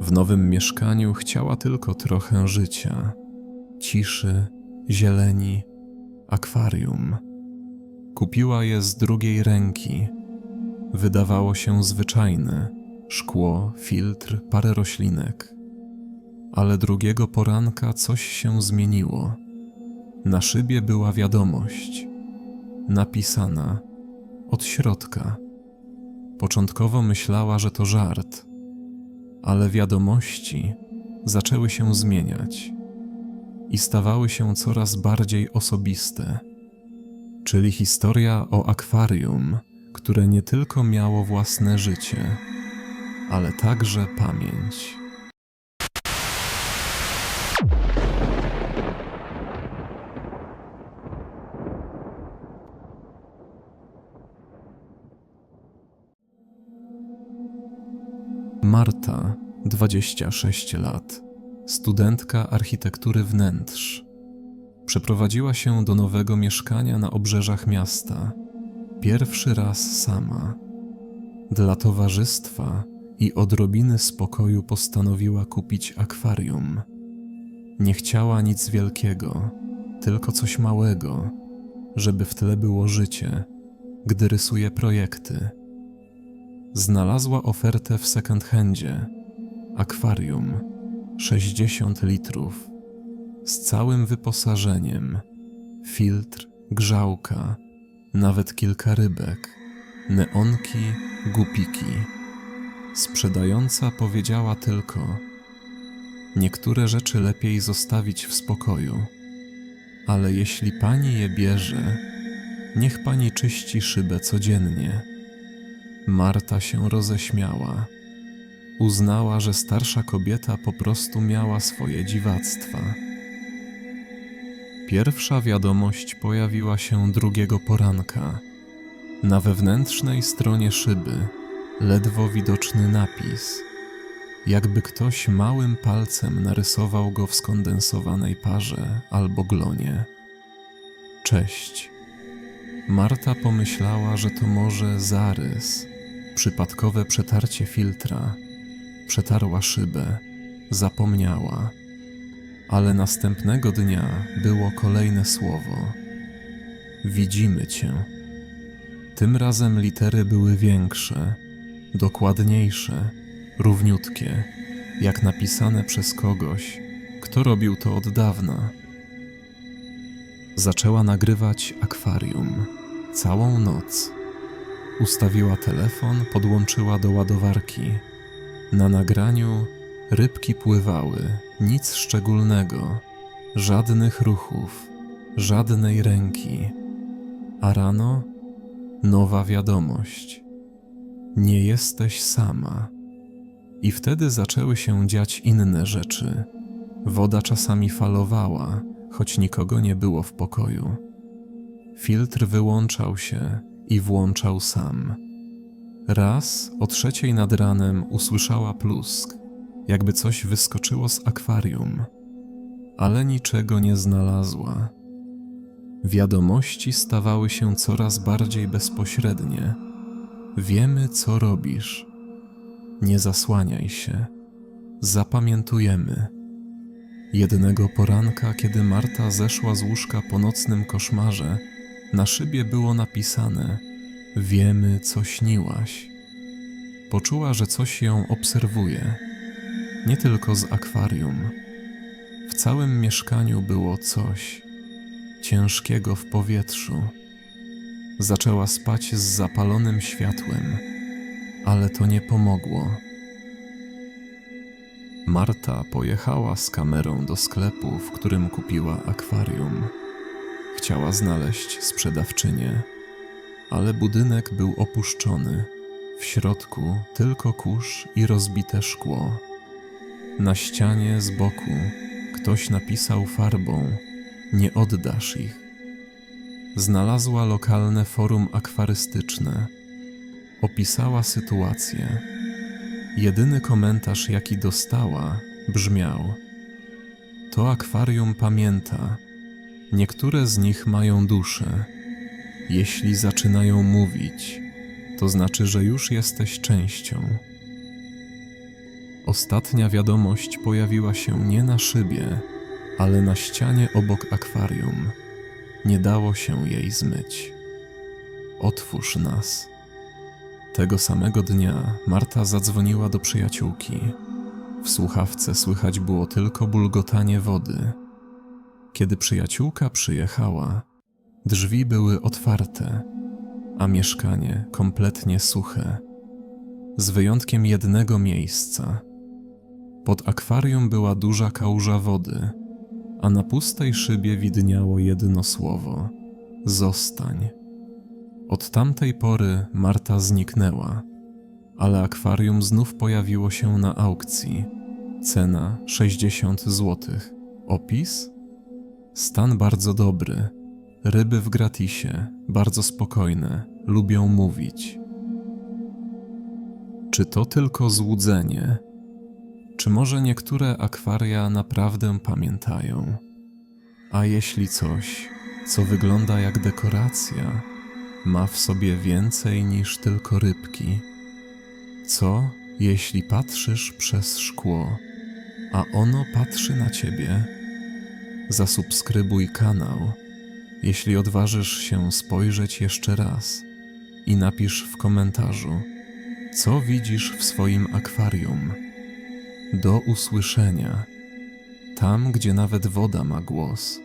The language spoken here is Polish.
W nowym mieszkaniu chciała tylko trochę życia, ciszy, zieleni, akwarium. Kupiła je z drugiej ręki. Wydawało się zwyczajne szkło, filtr, parę roślinek. Ale drugiego poranka coś się zmieniło. Na szybie była wiadomość, napisana od środka. Początkowo myślała, że to żart, ale wiadomości zaczęły się zmieniać i stawały się coraz bardziej osobiste, czyli historia o akwarium, które nie tylko miało własne życie, ale także pamięć. Marta, 26 lat, studentka architektury wnętrz. Przeprowadziła się do nowego mieszkania na obrzeżach miasta. Pierwszy raz sama. Dla towarzystwa i odrobiny spokoju postanowiła kupić akwarium. Nie chciała nic wielkiego, tylko coś małego, żeby w tle było życie, gdy rysuje projekty. Znalazła ofertę w second handzie. Akwarium 60 litrów z całym wyposażeniem, filtr, grzałka, nawet kilka rybek, neonki, gupiki. Sprzedająca powiedziała tylko: Niektóre rzeczy lepiej zostawić w spokoju, ale jeśli pani je bierze, niech pani czyści szybę codziennie. Marta się roześmiała. Uznała, że starsza kobieta po prostu miała swoje dziwactwa. Pierwsza wiadomość pojawiła się drugiego poranka. Na wewnętrznej stronie szyby ledwo widoczny napis, jakby ktoś małym palcem narysował go w skondensowanej parze albo glonie. Cześć. Marta pomyślała, że to może zarys, przypadkowe przetarcie filtra. Przetarła szybę, zapomniała. Ale następnego dnia było kolejne słowo. Widzimy cię. Tym razem litery były większe, dokładniejsze, równiutkie, jak napisane przez kogoś, kto robił to od dawna. Zaczęła nagrywać akwarium całą noc. Ustawiła telefon, podłączyła do ładowarki. Na nagraniu rybki pływały, nic szczególnego, żadnych ruchów, żadnej ręki. A rano nowa wiadomość: Nie jesteś sama. I wtedy zaczęły się dziać inne rzeczy. Woda czasami falowała, choć nikogo nie było w pokoju. Filtr wyłączał się i włączał sam. Raz o trzeciej nad ranem usłyszała plusk, jakby coś wyskoczyło z akwarium, ale niczego nie znalazła. Wiadomości stawały się coraz bardziej bezpośrednie. Wiemy, co robisz. Nie zasłaniaj się. Zapamiętujemy. Jednego poranka, kiedy Marta zeszła z łóżka po nocnym koszmarze, na szybie było napisane: Wiemy, co śniłaś. Poczuła, że coś ją obserwuje. Nie tylko z akwarium. W całym mieszkaniu było coś ciężkiego w powietrzu. Zaczęła spać z zapalonym światłem, ale to nie pomogło. Marta pojechała z kamerą do sklepu, w którym kupiła akwarium. Chciała znaleźć sprzedawczynię, ale budynek był opuszczony. W środku tylko kurz i rozbite szkło. Na ścianie z boku ktoś napisał farbą: Nie oddasz ich. Znalazła lokalne forum akwarystyczne. Opisała sytuację. Jedyny komentarz, jaki dostała, brzmiał: To akwarium pamięta Niektóre z nich mają duszę. Jeśli zaczynają mówić, to znaczy, że już jesteś częścią. Ostatnia wiadomość pojawiła się nie na szybie, ale na ścianie obok akwarium. Nie dało się jej zmyć. Otwórz nas. Tego samego dnia Marta zadzwoniła do przyjaciółki. W słuchawce słychać było tylko bulgotanie wody. Kiedy przyjaciółka przyjechała, drzwi były otwarte, a mieszkanie kompletnie suche, z wyjątkiem jednego miejsca. Pod akwarium była duża kałuża wody, a na pustej szybie widniało jedno słowo: zostań. Od tamtej pory Marta zniknęła, ale akwarium znów pojawiło się na aukcji. Cena 60 zł. Opis? Stan bardzo dobry. Ryby w gratisie, bardzo spokojne, lubią mówić. Czy to tylko złudzenie? Czy może niektóre akwaria naprawdę pamiętają? A jeśli coś, co wygląda jak dekoracja, ma w sobie więcej niż tylko rybki? Co, jeśli patrzysz przez szkło, a ono patrzy na ciebie? Zasubskrybuj kanał, jeśli odważysz się spojrzeć jeszcze raz i napisz w komentarzu, co widzisz w swoim akwarium. Do usłyszenia, tam gdzie nawet woda ma głos.